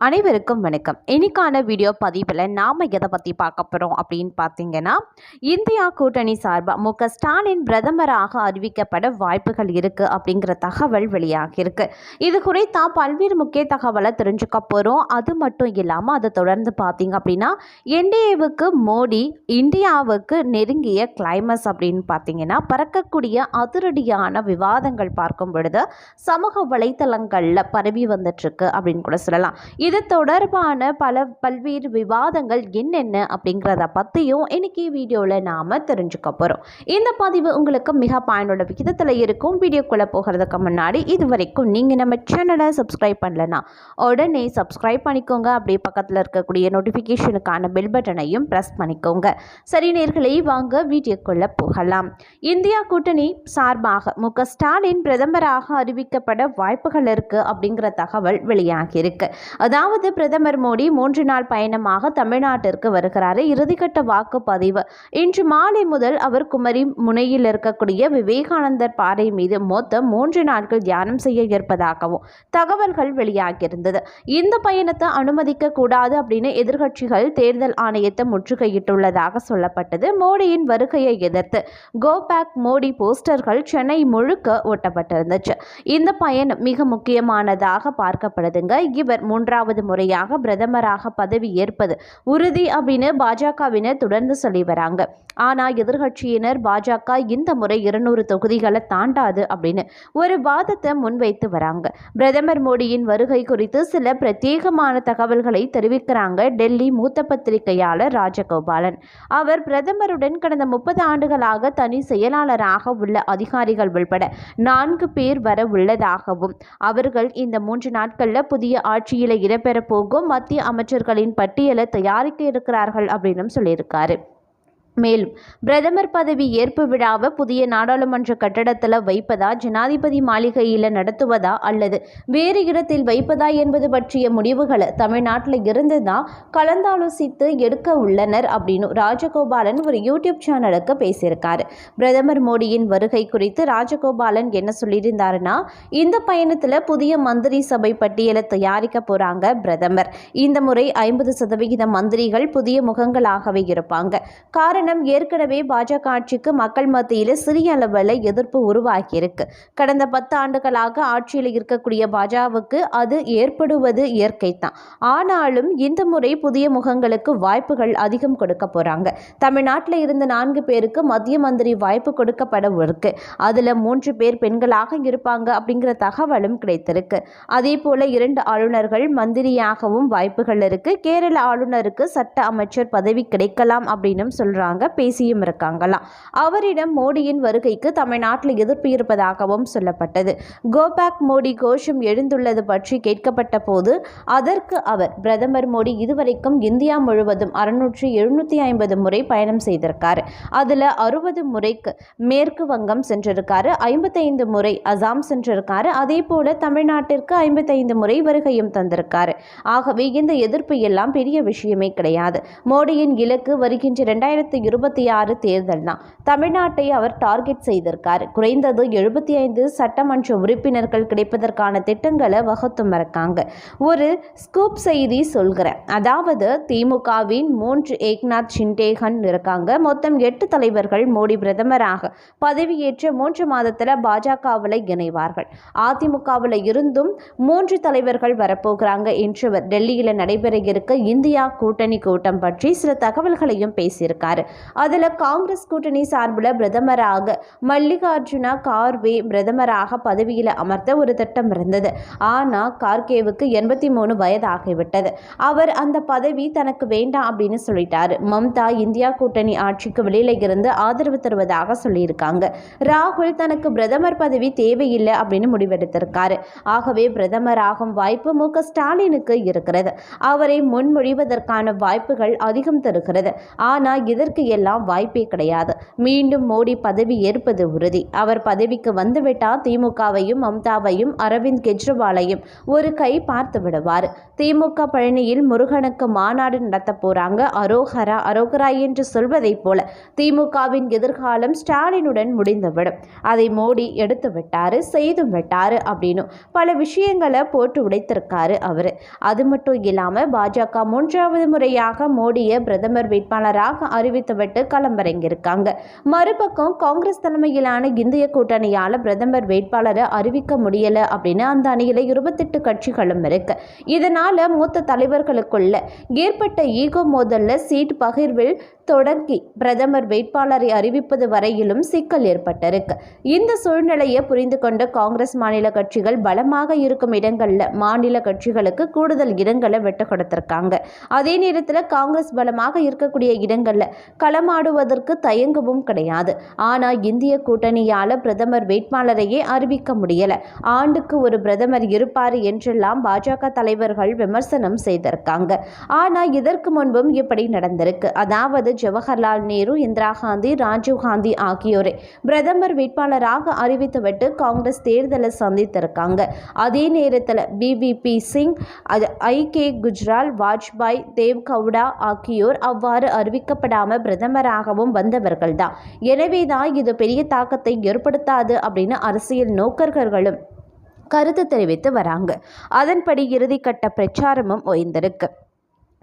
அனைவருக்கும் வணக்கம். இன்னைக்கான வீடியோ பதிவில் நாம் எதை பற்றி பார்க்க போகிறோம் அப்படின்னு பார்த்தீங்கன்னா இந்தியா கூட்டணி சார்பாக மு க ஸ்டாலின் பிரதமராக அறிவிக்கப்பட வாய்ப்புகள் இருக்குது அப்படிங்கிற தகவல் வெளியாகியிருக்கு இது குறித்தா பல்வேறு முக்கிய தகவலை தெரிஞ்சுக்க போகிறோம் அது மட்டும் இல்லாமல் அதை தொடர்ந்து பார்த்தீங்க அப்படின்னா என்டிஏவுக்கு மோடி இந்தியாவுக்கு நெருங்கிய கிளைமஸ் அப்படின்னு பார்த்தீங்கன்னா பறக்கக்கூடிய அதிரடியான விவாதங்கள் பார்க்கும் பொழுது சமூக வலைத்தளங்களில் பரவி வந்துட்டுருக்கு அப்படின்னு கூட சொல்லலாம். இது தொடர்பான பல பல்வேறு விவாதங்கள் என்னென்ன அப்படிங்கிறத பற்றியும் இன்றைக்கி வீடியோவில் நாம் தெரிஞ்சுக்க போகிறோம் இந்த பதிவு உங்களுக்கு மிக பயனுள்ள விகிதத்தில் இருக்கும். வீடியோக்குள்ளே போகிறதுக்கு முன்னாடி இது வரைக்கும் நீங்கள் நம்ம சேனலை சப்ஸ்கிரைப் பண்ணலனா உடனே சப்ஸ்கிரைப் பண்ணிக்கோங்க. அப்படியே பக்கத்தில் இருக்கக்கூடிய நோட்டிஃபிகேஷனுக்கான பெல் பட்டனையும் ப்ரெஸ் பண்ணிக்கோங்க. சரி நேர்களை வாங்க வீடியோக்குள்ளே போகலாம். இந்தியா கூட்டணி சார்பாக மு ஸ்டாலின் பிரதமராக அறிவிக்கப்பட வாய்ப்புகள் இருக்குது அப்படிங்கிற தகவல் வெளியாகியிருக்கு. அதாவது பிரதமர் மோடி மூன்று நாள் பயணமாக தமிழ்நாட்டிற்கு வருகிறார். இறுதிக்கட்ட வாக்குப்பதிவு. இன்று மாலை முதல் அவர் குமரி முனையில் இருக்கக்கூடிய விவேகானந்தர் பாறை மீது மொத்தம் மூன்று நாட்கள் தியானம் செய்ய இருப்பதாகவும் தகவல்கள் வெளியாகியிருந்தது. இந்த பயணத்தை அனுமதிக்க கூடாது அப்படின்னு எதிர்கட்சிகள் தேர்தல் ஆணையத்தை முற்றுகையிட்டுள்ளதாக சொல்லப்பட்டது. மோடியின் வருகையை எதிர்த்து கோபேக் மோடி போஸ்டர்கள் சென்னை முழுக்க ஒட்டப்பட்டிருந்துச்சு. இந்த பயணம் மிக முக்கியமானதாக பார்க்கப்படுதுங்க. இவர் மூன்றாவது முறையாக பிரதமராக பதவி ஏற்பது உறுதி அப்படின்னு பாஜகவினர் தொடர்ந்து சொல்லி வராங்க. ஆனால் எதிர்கட்சியினர் பாஜக இந்த முறை இருநூறு தொகுதிகளை தாண்டாது அப்படின்னு ஒரு வாதத்தை முன்வைத்து வராங்க. பிரதமர் மோடியின் வருகை குறித்து சில பிரத்யேகமான தகவல்களை தெரிவிக்கிறாங்க டெல்லி மூத்த பத்திரிகையாளர் ராஜகோபாலன். அவர் பிரதமருடன் கடந்த முப்பது ஆண்டுகளாக தனி செயலாளராக உள்ள அதிகாரிகள் உள்பட நான்கு பேர் வர உள்ளதாகவும் அவர்கள் இந்த மூன்று நாட்களில் புதிய ஆட்சியில் இடம்பெற போகும் மத்திய அமைச்சர்களின் பட்டியலை தயாரிக்க இருக்கிறார்கள் அப்படின்னு சொல்லியிருக்காரு. மேலும் பிரதமர் பதவி ஏற்பு விழாவை புதிய நாடாளுமன்ற கட்டடத்தில் வைப்பதா ஜனாதிபதி மாளிகையில் நடத்துவதா அல்லது வேறு இடத்தில் வைப்பதா என்பது பற்றிய முடிவுகளை தமிழ்நாட்டில் இருந்து தான் கலந்தாலோசித்து எடுக்க உள்ளனர் அப்படின்னு ராஜகோபாலன் ஒரு யூடியூப் சேனலுக்கு பேசியிருக்காரு. பிரதமர் மோடியின் வருகை குறித்து ராஜகோபாலன் என்ன சொல்லியிருந்தாருன்னா இந்த பயணத்தில் புதிய மந்திரி சபை பட்டியலை தயாரிக்க போகிறாங்க பிரதமர். இந்த முறை ஐம்பது சதவிகித மந்திரிகள் புதிய முகங்களாகவே இருப்பாங்க. காரணம் காரணம் ஏற்கனவே பாஜக ஆட்சிக்கு மக்கள் மத்தியில் சிறிய அளவில் எதிர்ப்பு உருவாகியிருக்கு. கடந்த பத்து ஆண்டுகளாக ஆட்சியில் இருக்கக்கூடிய பாஜகவுக்கு அது ஏற்படுவது இயற்கை தான் ஆனாலும் இந்த முறை புதிய முகங்களுக்கு வாய்ப்புகள் அதிகம் கொடுக்க போகிறாங்க தமிழ்நாட்டில் இருந்து நான்கு பேருக்கு மத்திய மந்திரி வாய்ப்பு கொடுக்கப்படவிருக்கு அதில் மூன்று பேர் பெண்களாக இருப்பாங்க அப்படிங்கிற தகவலும் கிடைத்திருக்கு. அதே போல இரண்டு ஆளுநர்கள் மந்திரியாகவும் வாய்ப்புகள் இருக்கு. கேரள ஆளுநருக்கு சட்ட அமைச்சர் பதவி கிடைக்கலாம் அப்படின்னு சொல்றாங்க. இருக்காங்க பேசியும் இருக்காங்களாம். அவரிடம் மோடியின் வருகைக்கு தமிழ்நாட்டில் எதிர்ப்பு இருப்பதாகவும் சொல்லப்பட்டது. கோபேக் மோடி கோஷம் எழுந்துள்ளது பற்றி கேட்கப்பட்ட போது அதற்கு அவர் பிரதமர் மோடி இதுவரைக்கும் இந்தியா முழுவதும் அறுநூற்றி எழுநூற்றி ஐம்பது முறை பயணம் செய்திருக்காரு. அதில் அறுபது முறைக்கு மேற்கு வங்கம் சென்றிருக்காரு ஐம்பத்தைந்து முறை அசாம் சென்றிருக்காரு அதே போல தமிழ்நாட்டிற்கு ஐம்பத்தைந்து முறை வருகையும் தந்திருக்காரு. ஆகவே இந்த எதிர்ப்பு எல்லாம் பெரிய விஷயமே கிடையாது. மோடியின் இலக்கு வருகின்ற இரண்டாயிரத்தி இருபத்தி ஆறு தேர்தல் தான் தமிழ்நாட்டை அவர் டார்கெட் செய்திருக்கார். குறைந்தது எழுபத்தி ஐந்து சட்டமன்ற உறுப்பினர்கள் கிடைப்பதற்கான திட்டங்களை வகுத்தும் மறக்காங்க ஒரு ஸ்கூப் செய்தி சொல்கிறேன். அதாவது திமுகவின் மூன்று ஏக்நாத் ஷிண்டேகன் இருக்காங்க. மொத்தம் எட்டு தலைவர்கள் மோடி பிரதமராக பதவியேற்ற மூன்று மாதத்தில் பாஜகவில் இணைவார்கள். அதிமுகவில் இருந்தும் மூன்று தலைவர்கள் வரப்போகிறாங்க என்றவர் டெல்லியில் நடைபெற இருக்க இந்தியா கூட்டணி கூட்டம் பற்றி சில தகவல்களையும் பேசியிருக்காரு. அதில் காங்கிரஸ் கூட்டணி சார்பில் பிரதமராக மல்லிகார்ஜுனா கார்வே பிரதமராக பதவியில் அமர்த்த ஒரு திட்டம் இருந்தது. ஆனால் கார்கேவுக்கு எண்பத்தி மூணு வயதாகிவிட்டது. அவர் அந்த பதவி தனக்கு வேண்டாம் அப்படின்னு சொல்லிட்டாரு. மம்தா இந்தியா கூட்டணி ஆட்சிக்கு வெளியில இருந்து ஆதரவு தருவதாக சொல்லியிருக்காங்க. ராகுல் தனக்கு பிரதமர் பதவி தேவையில்லை அப்படின்னு முடிவெடுத்திருக்காரு. ஆகவே பிரதமராகும் வாய்ப்பு மு ஸ்டாலினுக்கு இருக்கிறது. அவரை முன்மொழிவதற்கான வாய்ப்புகள் அதிகம் தருகிறது. ஆனால் இதற்கு எல்லாம் வாய்ப்பே கிடையாது. மீண்டும் மோடி பதவி ஏற்பது உறுதி. அவர் பதவிக்கு வந்துவிட்டால் திமுகவையும் மம்தாவையும் அரவிந்த் கெஜ்ரிவாலையும் ஒரு கை பார்த்து விடுவார். திமுக பழனியில் முருகனுக்கு மாநாடு நடத்த போறாங்க அரோகரா. அரோகரா என்று சொல்வதைப் போல திமுகவின் எதிர்காலம் ஸ்டாலினுடன் முடிந்துவிடும். அதை மோடி எடுத்து விட்டாரு செய்தும் விட்டாரு அப்படின்னு பல விஷயங்களை போட்டு உடைத்திருக்காரு அவர். அது மட்டும் இல்லாமல் பாஜக மூன்றாவது முறையாக மோடியை பிரதமர் வேட்பாளராக அறிவித்துவிட்டு களமிறங்கியிருக்காங்க. மறுபக்கம் காங்கிரஸ் தலைமையிலான இந்திய கூட்டணியால் பிரதமர் வேட்பாளரை அறிவிக்க முடியல அப்படின்னு அந்த அணியில் இருபத்தெட்டு கட்சிகளும் இருக்கு. இதனால மூத்த தலைவர்களுக்குள்ள ஏற்பட்ட ஈகோ மோதல்ல சீட் பகிர்வில் தொடங்கி பிரதமர் வேட்பாளரை அறிவிப்பது வரையிலும் சிக்கல் ஏற்பட்டிருக்கு. இந்த சூழ்நிலையை புரிந்து கொண்ட காங்கிரஸ் மாநில கட்சிகள் பலமாக இருக்கும் இடங்களில் மாநில கட்சிகளுக்கு கூடுதல் இடங்களை வெட்ட கொடுத்திருக்காங்க. அதே நேரத்தில் காங்கிரஸ் பலமாக இருக்கக்கூடிய இடங்களில் களமாடுவதற்கு தயங்கவும் கிடையாது. ஆனால் இந்திய கூட்டணியால் பிரதமர் வேட்பாளரையே அறிவிக்க முடியலை. ஆண்டுக்கு ஒரு பிரதமர் இருப்பார் என்றெல்லாம் பாஜக தலைவர்கள் விமர்சனம் செய்திருக்காங்க. ஆனால் இதற்கு முன்பும் இப்படி நடந்திருக்கு. அதாவது ஜவஹர்லால் நேரு இந்திரா காந்தி ராஜீவ் காந்தி ஆகியோரை. பிரதமர் வேட்பாளராக அறிவித்துவிட்டு காங்கிரஸ் தேர்தலை சந்தித்திருக்காங்க. அதே நேரத்தில் பிவிபி சிங் ஐ கே குஜ்ரால் வாஜ்பாய் தேவ் கவுடா ஆகியோர் அவ்வாறு அறிவிக்கப்படாமல் பிரதமராகவும் வந்தவர்கள் தான். எனவே தான் இது பெரிய தாக்கத்தை ஏற்படுத்தாது அப்படின்னு அரசியல் நோக்கர்களும் கருத்து தெரிவித்து வராங்க. அதன்படி இறுதிக்கட்ட பிரச்சாரமும் ஓய்ந்திருக்கு.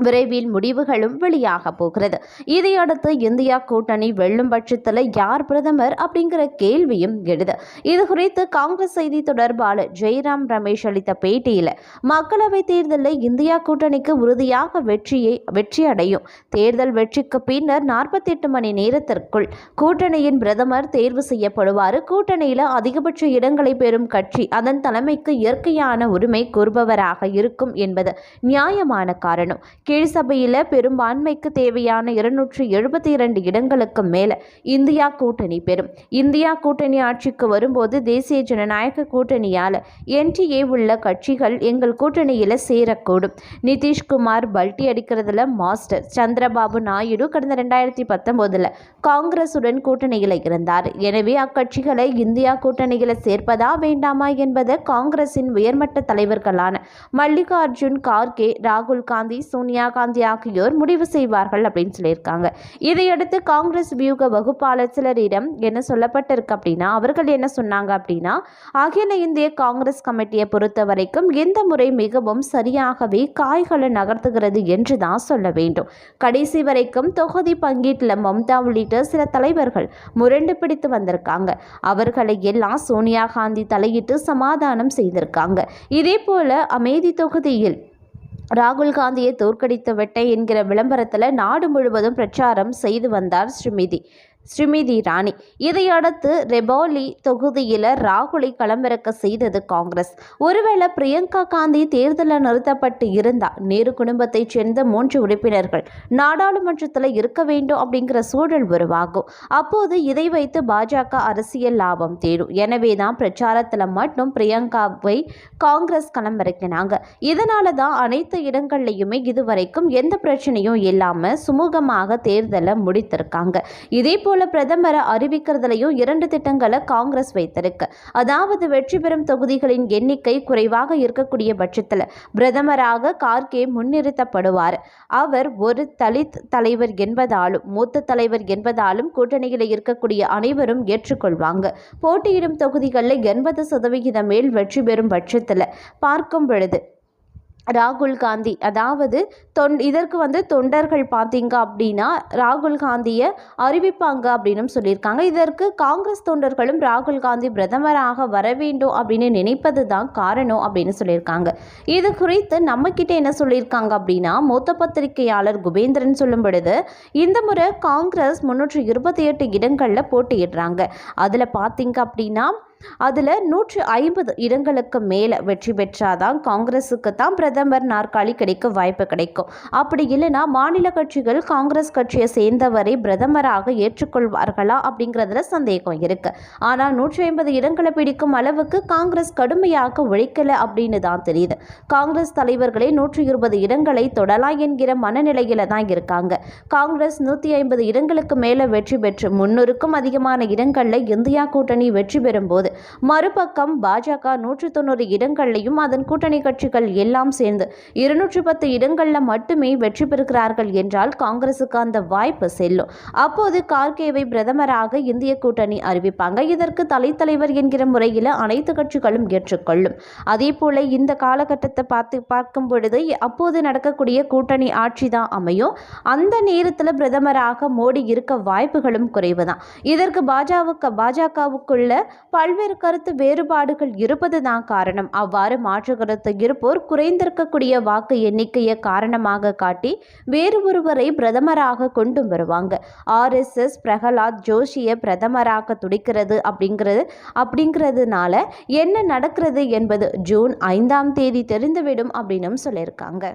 விரைவில் முடிவுகளும் வெளியாக போகிறது. இதையடுத்து இந்தியா கூட்டணி வெல்லும் பட்சத்தில் யார் பிரதமர் அப்படிங்கிற கேள்வியும் எழுது. இது குறித்து காங்கிரஸ் செய்தி தொடர்பாளர் ஜெய்ராம் ரமேஷ் அளித்த பேட்டியில் மக்களவைத் தேர்தலில் இந்தியா கூட்டணிக்கு உறுதியாக வெற்றியை வெற்றி அடையும் தேர்தல் வெற்றிக்கு பின்னர் நாற்பத்தி எட்டு மணி நேரத்திற்குள் கூட்டணியின் பிரதமர் தேர்வு செய்யப்படுவார். கூட்டணியில் அதிகபட்ச இடங்களை பெறும் கட்சி அதன் தலைமைக்கு இயற்கையான உரிமை கூறுபவராக இருக்கும் என்பது நியாயமான காரணம். கீழ் சபையில் பெரும்பான்மைக்கு தேவையான இருநூற்றி எழுபத்தி இரண்டு இடங்களுக்கு மேலே இந்தியா கூட்டணி பெறும். இந்தியா கூட்டணி ஆட்சிக்கு வரும்போது தேசிய ஜனநாயக கூட்டணியால் என்டிஏ உள்ள கட்சிகள் எங்கள் கூட்டணியில் சேரக்கூடும். நிதிஷ்குமார் பல்டி அடிக்கிறதுல மாஸ்டர் சந்திரபாபு நாயுடு கடந்த ரெண்டாயிரத்தி பத்தொம்போதில் காங்கிரசுடன் கூட்டணியில் இருந்தார். எனவே அக்கட்சிகளை இந்தியா கூட்டணியில் சேர்ப்பதா வேண்டாமா என்பதை காங்கிரசின் உயர்மட்ட தலைவர்களான மல்லிகார்ஜுன் கார்கே ராகுல் காந்தி சோனியா காந்தி ஆகியோர் முடிவு செய்வார்கள் அப்படின்னு சொல்லியிருக்காங்க. இதையடுத்து காங்கிரஸ் வியூக வகுப்பாளர் சிலரிடம் என்ன சொல்லப்பட்டிருக்கு அப்படின்னா அவர்கள் என்ன சொன்னாங்க அப்படின்னா அகில இந்திய காங்கிரஸ் கமிட்டியை பொறுத்த வரைக்கும் இந்த முறை மிகவும் சரியாகவே காய்களை நகர்த்துகிறது என்று தான் சொல்ல வேண்டும். கடைசி வரைக்கும் தொகுதி பங்கீட்டில் மம்தா உள்ளிட்ட சில தலைவர்கள் முரண்டு பிடித்து வந்திருக்காங்க. அவர்களை எல்லாம் சோனியா காந்தி தலையிட்டு சமாதானம் செய்திருக்காங்க. இதே போல அமைதி தொகுதியில் ராகுல் காந்தியை தோற்கடித்து விட்டேன் என்கிற விளம்பரத்தில் நாடு முழுவதும் பிரச்சாரம் செய்து வந்தார் ஸ்ருமிதி. ஸ்ரீமிதி ராணி. இதையடுத்து ரெபோலி தொகுதியில் ராகுலை களமிறக்க செய்தது காங்கிரஸ். ஒருவேளை பிரியங்கா காந்தி தேர்தலில் நிறுத்தப்பட்டு இருந்தால் நேரு குடும்பத்தைச் சேர்ந்த மூன்று உறுப்பினர்கள் நாடாளுமன்றத்தில் இருக்க வேண்டும் அப்படிங்கிற சூழல் உருவாகும். அப்போது இதை வைத்து பாஜக அரசியல் லாபம் தேடும். எனவே தான் பிரச்சாரத்தில் மட்டும் பிரியங்காவை காங்கிரஸ் களமிறக்கினாங்க. இதனால தான் அனைத்து இடங்கள்லையுமே இதுவரைக்கும் எந்த பிரச்சனையும் இல்லாமல் சுமூகமாக தேர்தலை முடித்திருக்காங்க. இதே போல் பிரதமரை அறிவிக்கிறதுலையும் இரண்டு திட்டங்களை காங்கிரஸ் வைத்திருக்கு. அதாவது வெற்றி பெறும் தொகுதிகளின் எண்ணிக்கை குறைவாக இருக்கக்கூடிய பட்சத்தில் பிரதமராக கார்கே முன்னிறுத்தப்படுவார். அவர் ஒரு தலித் தலைவர் என்பதாலும் மூத்த தலைவர் என்பதாலும் கூட்டணியில் இருக்கக்கூடிய அனைவரும் ஏற்றுக்கொள்வாங்க. போட்டியிடும் தொகுதிகளில் எண்பது சதவிகிதம் மேல் வெற்றி பெறும் பட்சத்தில் பார்க்கும் பொழுது ராகுல் காந்தி. அதாவது தொன் இதற்கு வந்து தொண்டர்கள் பார்த்தீங்க அப்படின்னா ராகுல் காந்தியை அறிவிப்பாங்க அப்படின்னு சொல்லியிருக்காங்க. இதற்கு காங்கிரஸ் தொண்டர்களும் ராகுல் காந்தி பிரதமராக வர வேண்டும் அப்படின்னு நினைப்பது தான் காரணம் அப்படின்னு சொல்லியிருக்காங்க. இது குறித்து நம்மக்கிட்ட என்ன சொல்லியிருக்காங்க அப்படின்னா மூத்த பத்திரிகையாளர் குபேந்திரன் சொல்லும் பொழுது இந்த முறை காங்கிரஸ் முன்னூற்றி இருபத்தி எட்டு இடங்களில் போட்டியிடுறாங்க. அதில் பார்த்தீங்க அப்படின்னா அதில் நூற்றி ஐம்பது இடங்களுக்கு மேலே வெற்றி பெற்றாதான் காங்கிரஸுக்கு தான் பிரதமர் நாற்காலி கிடைக்க வாய்ப்பு கிடைக்கும். அப்படி இல்லைன்னா மாநில கட்சிகள் காங்கிரஸ் கட்சியை சேர்ந்தவரை பிரதமராக ஏற்றுக்கொள்வார்களா அப்படிங்கிறதுல சந்தேகம் இருக்கு. ஆனால் நூற்றி ஐம்பது இடங்களை பிடிக்கும் அளவுக்கு காங்கிரஸ் கடுமையாக உழைக்கலை அப்படின்னு தான் தெரியுது. காங்கிரஸ் தலைவர்களே நூற்றி இருபது இடங்களை தொடலாம் என்கிற மனநிலையில தான் இருக்காங்க. காங்கிரஸ் நூற்றி ஐம்பது இடங்களுக்கு மேலே வெற்றி பெற்று முன்னூறுக்கும் அதிகமான இடங்களில் இந்தியா கூட்டணி வெற்றி பெறும்போது மறுபக்கம் பாஜக நூற்றி தொண்ணூறு இடங்கள்லையும் அதன் கூட்டணி கட்சிகள் எல்லாம் சேர்ந்து இருநூற்றி பத்து இடங்களில் மட்டுமே வெற்றி பெறுகிறார்கள் என்றால் காங்கிரசுக்கு அந்த வாய்ப்பு செல்லும். அப்போது கார்கேவை பிரதமராக இந்திய கூட்டணி அறிவிப்பாங்க. இதற்கு தலைத்தலைவர் என்கிற முறையில் அனைத்து கட்சிகளும் ஏற்றுக்கொள்ளும். அதே போல இந்த காலகட்டத்தை பார்த்து பார்க்கும் பொழுது அப்போது நடக்கக்கூடிய கூட்டணி ஆட்சி தான் அமையும். அந்த நேரத்தில் பிரதமராக மோடி இருக்க வாய்ப்புகளும் குறைவு தான் இதற்கு பாஜகவுக்கு பாஜகவுக்குள்ள பல்வேறு கருத்து வேறுபாடுகள் இருப்பது தான் காரணம். அவ்வாறு மாற்று கருத்து இருப்போர் குறைந்திருக்கக்கூடிய வாக்கு எண்ணிக்கையை காரணமாக காட்டி வேறு ஒருவரை பிரதமராக கொண்டு வருவாங்க. ஆர்எஸ்எஸ் பிரகலாத் ஜோஷியை பிரதமராக துடிக்கிறது அப்படிங்கிறது அப்படிங்கிறதுனால என்ன நடக்கிறது என்பது ஜூன் ஐந்தாம் தேதி தெரிந்துவிடும் அப்படின்னும் சொல்லியிருக்காங்க.